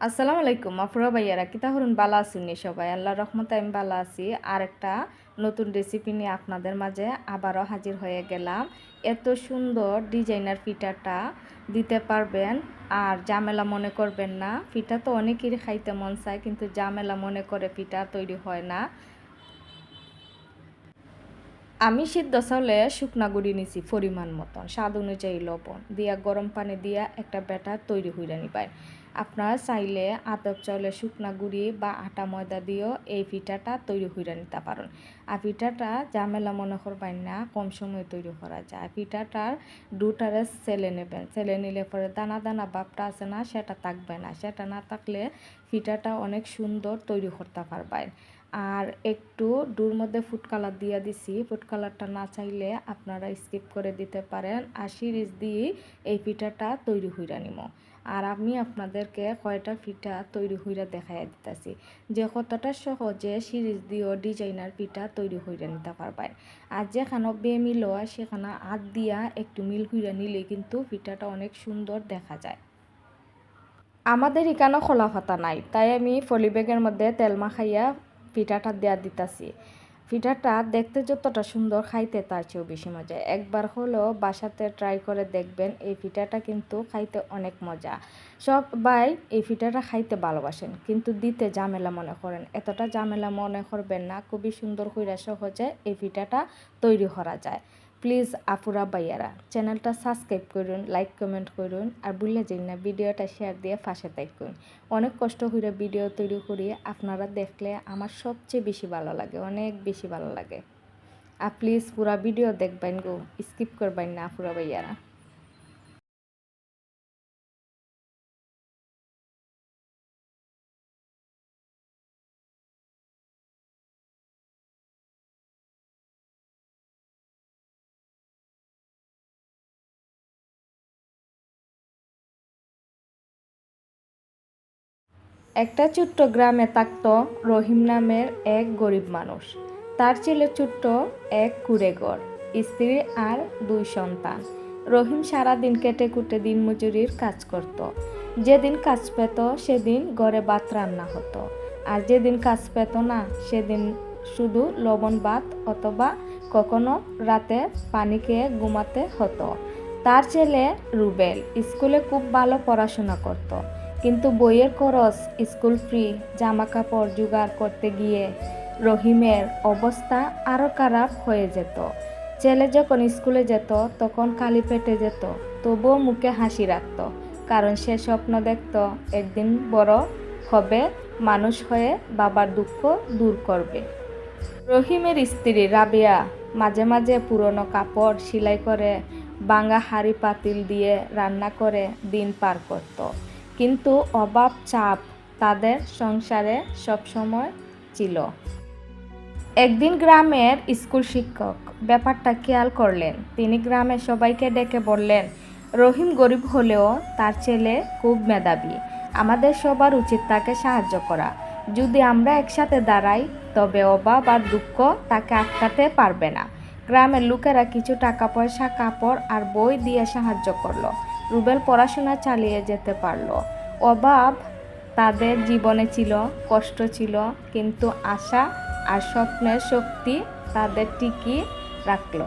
আসসালামু আলাইকুম আফুরা ভাইয়ারা। কিতা হরুন বালা আসুননি সবাই? আল্লাহ রহমতে আমি বালা আছি। আর একটা নতুন রেসিপি নিয়ে আপনাদের মাঝে আবারও হাজির হয়ে গেলাম। এত সুন্দর ডিজাইনার পিঠাটা দিতে পারবেন। আর জামেলা মনে করবেন না পিঠা তো অনেকেরই খাইতে মন চায়, কিন্তু জামেলা মনে করে পিঠা তৈরি হয় না। আমি সিদ্ধ চাউলে শুকনা গুঁড়ি নিছি পরিমাণ মতন, স্বাদ অনুযায়ী লবণ। দিয়া গরম পানি দিয়া একটা ব্যাটার তৈরি হইরা নিবাই। আপনারা চাইলে আতপ চাউলে শুকনা গুঁড়ি বা আটা ময়দা দিয়েও এই পিঠাটা তৈরি হইরা নিতে পারেন। আর পিঠাটা জামেলা মনে করবেন না, কম সময়ে তৈরি করা যায়। পিঠাটার দুটারে সেলে নেবেন। সেলে নিলে পরে দানা দানা বাপটা আছে না, সেটা থাকবে না। সেটা না থাকলে পিঠাটা অনেক সুন্দর তৈরি করতে পারবেন। আর একটু ডুর মধ্যে ফুড কালার দিয়ে দিছি। ফুড কালারটা না চাইলে আপনারা স্কিপ করে দিতে পারেন। আর সিরিজ দিয়ে এই পিঠাটা তৈরি হইরা নিব আর আমি আপনাদেরকে কয়টা পিঠা তৈরি হইরা দেখাই দিতেছি। যে কতটা সহজে সিরিজ দিয়েও ডিজাইনার পিঠা তৈরি হইরা নিতে পারবেন। আর যেখানে বে মিল হয় সেখানে আদ দিয়া একটু মিল হইরা নিলে কিন্তু পিঠাটা অনেক সুন্দর দেখা যায়। আমাদের এখানে খোলা ফাতা নাই, তাই আমি ফলি ব্যাগের মধ্যে তেল মাখাইয়া পিঠাটা দেওয়া দিতাছি। পিঠাটা দেখতে যতটা সুন্দর খাইতে তার চেয়েও বেশি মজা। একবার হলেও বাসাতে ট্রাই করে দেখবেন, এই পিঠাটা কিন্তু খাইতে অনেক মজা। সবাই এই পিঠাটা খাইতে ভালোবাসেন, কিন্তু দিতে ঝামেলা মনে করেন। এতটা ঝামেলা মনে করবেন না, খুবই সুন্দর কইরা সহজে এই পিঠাটা তৈরি করা যায়। প্লিজ আপুরা বাইয়ারা চ্যানেলটা সাবস্ক্রাইব করুন, লাইক কমেন্ট করুন, আর ভুলে যাই না ভিডিওটা শেয়ার দিয়ে ফাঁসে তাই করুন অনেক কষ্ট করে ভিডিও তৈরি করি, আপনারা দেখলে আমার সবচেয়ে বেশি ভালো লাগে, অনেক বেশি ভালো লাগে। আর প্লিজ পুরা ভিডিও দেখবেন গো, স্কিপ করবেন না আপুরা বাইয়ারা একটা ছোট্ট গ্রামে থাকত রহিম নামের এক গরিব মানুষ। তার ছেলে ছোট্ট, এক কুড়েঘর, স্ত্রী আর দুই সন্তান। রহিম সারাদিন কেটে কুটে দিন মজুরির কাজ করত। যেদিন কাজ পেত, সেদিন ঘরে ভাত রান্না হতো। আর যেদিন কাজ পেত না, সেদিন শুধু লবণ ভাত অথবা কখনো রাতে পানি খেয়ে ঘুমাতে হতো। তার ছেলে রুবেল, স্কুলে খুব ভালো পড়াশোনা করতো। কিন্তু বইয়ের খরচ, স্কুল ফ্রি জামা কাপড় জোগাড় করতে গিয়ে রহিমের অবস্থা আরও খারাপ হয়ে যেত। ছেলে যখন স্কুলে যেত, তখন খালি পেটে যেত, তবুও মুখে হাসি রাখত, কারণ সে স্বপ্ন দেখত একদিন বড় হবে, মানুষ হয়ে বাবার দুঃখ দূর করবে। রহিমের স্ত্রী রাবিয়া মাঝে মাঝে পুরনো কাপড় সেলাই করে বাঙ্গা হাড়ি পাতিল দিয়ে রান্না করে দিন পার করতো। কিন্তু অভাব চাপ তাদের সংসারে সবসময় ছিল। একদিন গ্রামের স্কুল শিক্ষক ব্যাপারটা খেয়াল করলেন। তিনি গ্রামের সবাইকে ডেকে বললেন, রহিম গরিব হলেও তার ছেলে খুব মেধাবী। আমাদের সবার উচিত তাকে সাহায্য করা। যদি আমরা একসাথে দাঁড়াই, তবে অভাব আর দুঃখ তাকে আটকাতে পারবে না। গ্রামের লোকেরা কিছু টাকা পয়সা, কাপড় আর বই দিয়ে সাহায্য করল। রুবেল পড়াশোনা চালিয়ে যেতে পারল। অভাব তাদের জীবনে ছিল, কষ্ট ছিল, কিন্তু আশা আর স্বপ্নের শক্তি তাদের টিকিয়ে রাখল।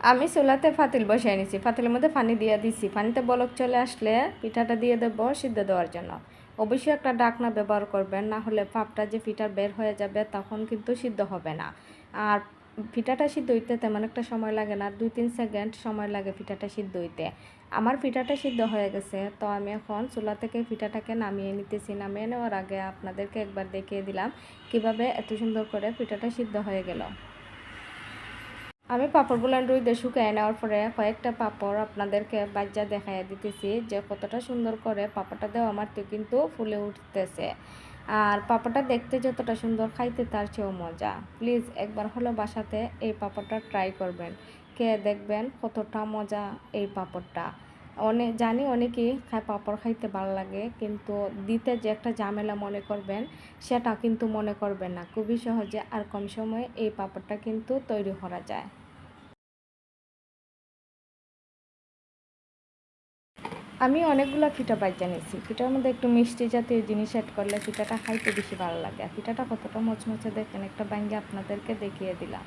আমি চুলাতে ফাতিল বসাই নিছি। ফাতিলের মধ্যে পানি দিয়ে দিছি। পানিতে বলক চলে আসলে পিঠাটা দিয়ে দেবো সিদ্ধ দেওয়ার জন্য। অবশ্যই একটা ডাকনা ব্যবহার করবেন, না হলে পাপটা যে পিঠার বের হয়ে যাবে তখন কিন্তু সিদ্ধ হবে না। আর পিঠাটা সিদ্ধ হইতে তেমন একটা সময় লাগে না, দুই তিন সেকেন্ড সময় লাগে পিঠাটা সিদ্ধ হইতে। আমার পিঠাটা সিদ্ধ হয়ে গেছে, তো আমি এখন চুলা থেকে পিঠাটাকে নামিয়ে নিতেছি। নামিয়ে নেওয়ার আগে আপনাদেরকে একবার দেখিয়ে দিলাম কীভাবে এত সুন্দর করে পিঠাটা সিদ্ধ হয়ে গেল। আমি পাঁপড়গুলো রুইতে শুকিয়ে নেওয়ার পরে কয়েকটা পাপড় আপনাদেরকে বাজ্যা দেখাইয়া দিতেছি যে কতটা সুন্দর করে পাপড়টা দেওয়া মারতে কিন্তু ফুলে উঠতেছে। আর পাপড়টা দেখতে যতটা সুন্দর খাইতে তার চেয়েও মজা। প্লিজ একবার হলো বাসাতে এই পাপড়টা ট্রাই করবেন। কে দেখবেন কতটা মজা এই পাঁপড়টা। অনেক জানি অনেকেই খায় পাঁপড় খাইতে ভালো লাগে, কিন্তু দিতে যে একটা ঝামেলা মনে করবেন সেটা কিন্তু মনে করবেন না। খুবই সহজে আর কম সময়ে এই পাঁপড়টা কিন্তু তৈরি করা যায়। আমি অনেকগুলো পিঠা বাজ্যা জানিয়েছি পিঠার মধ্যে একটু মিষ্টি জাতীয় জিনিস অ্যাড করলে পিঠাটা খাইতে বেশি ভালো লাগে। আর পিঠাটা কতটা মচমচে দেখেন, একটা ব্যাঙ্গে আপনাদেরকে দেখিয়ে দিলাম।